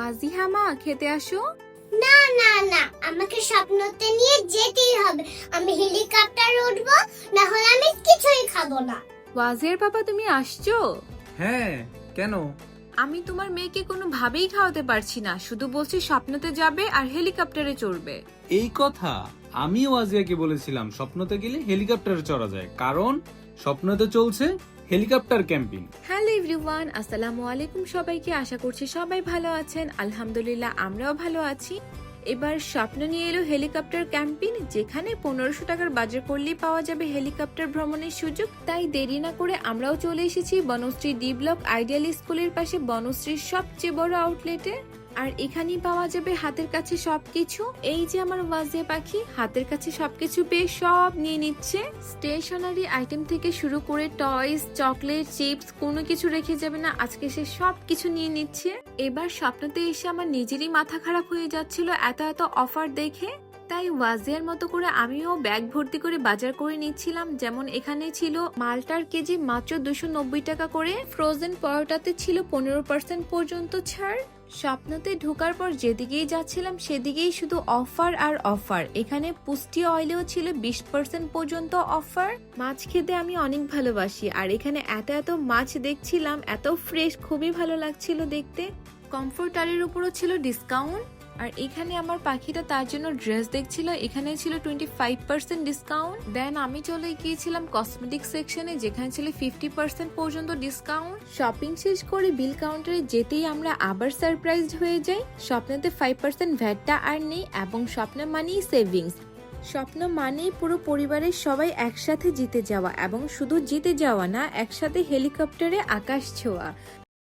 ওয়াজিহা মা খেতে আসো। না না না আমাকে স্বপ্নতে নিয়ে যেতেই হবে। আমি হেলিকপ্টার উঠবো না হলে আমি কিছুই খাব না। ওয়াজিয়ার বাবা তুমি আসছো? হ্যাঁ কেন? আমি তোমার মেয়েকে কোনো ভাবেই খাওয়াতে পারছি না। শুধু বলছি স্বপ্নতে যাবে আর হেলিকপ্টারে চড়বে। এই কথা আমিও আজিয়াকে বলেছিলাম স্বপ্নতে গেলে হেলিকপ্টারে চড়া যায়। কারণ স্বপ্নতে চলছে হেলিকপ্টার ক্যাম্পিং। হ্যালো এভরিওয়ান, আসসালামু আলাইকুম সবাইকে। আশা করছি সবাই ভালো আছেন। আলহামদুলিল্লাহ, আমরাও ভালো আছি। এবার স্বপ্ন নিয়ে এলো হেলিকপ্টার ক্যাম্পিং, যেখানে পনেরোশো টাকার বাজার করলেই পাওয়া যাবে হেলিকপ্টার ভ্রমণের সুযোগ। তাই দেরি না করে আমরাও চলে এসেছি বনশ্রী ডি ব্লক আইডিয়াল স্কুলের পাশে বনশ্রীর সবচেয়ে বড় আউটলেটে আর এখানেই পাওয়া যাবে হাতের কাছে সবকিছু। এই যে আমার ওয়াজিয়া পাখি, হাতের কাছে সবকিছু পেয়ে সব নিয়ে নিচ্ছে। স্টেশনারি আইটেম থেকে শুরু করে টয়স, চকলেট, চিপস, কোনো কিছু রেখে যাবে না। আজকে সে সব কিছু নিয়ে নিচ্ছে। এবার স্বপ্নতে এসে আমার নিজেরই মাথা খারাপ হয়ে যাচ্ছিল এত এত অফার দেখে। তাই ওয়াজিয়ার মতো করে আমিও ব্যাগ ভর্তি করে বাজার করে নিচ্ছিলাম। যেমন এখানে ছিল মালটার কেজি মাত্র দুশো টাকা করে। ফ্রোজেন পরোটাতে ছিল পনেরো পার্সেন্ট পর্যন্ত ছাড়। স্বপ্নতে ঢোকার পর যেদিকেই যাচ্ছিলাম, সেদিকেই শুধু অফার আর অফার। এখানে পুষ্টি অয়েলেও ছিল বিশ পার্সেন্ট পর্যন্ত অফার। মাছ খেতে আমি অনেক ভালোবাসি, আর এখানে এত এত মাছ দেখছিলাম, এত ফ্রেশ, খুবই ভালো লাগছিল দেখতে। কমফোর্টারের উপরও ছিল ডিসকাউন্ট। আর এখানে আমার পাখিটা তার জন্য ড্রেস দেখছিল, এখানে ছিল twenty five percent discount then আমি চলে গিয়েছিলাম কসমেটিক সেকশনে যেখানে ছিল ফিফটি পার্সেন্ট পর্যন্ত ডিসকাউন্ট শপিং শেষ করে বিল কাউন্টারে যেতেই আমরা আবার সারপ্রাইজড হয়ে যাই। স্বপ্নেতে ফাইভ পার্সেন্ট ভ্যাটটা আর নেই এবং স্বপ্ন মানেই সেভিংস স্বপ্ন মানেই পুরো পরিবারের সবাই একসাথে জিতে যাওয়া এবং শুধু জিতে যাওয়া না, একসাথে হেলিকপ্টারে আকাশ ছোঁয়া।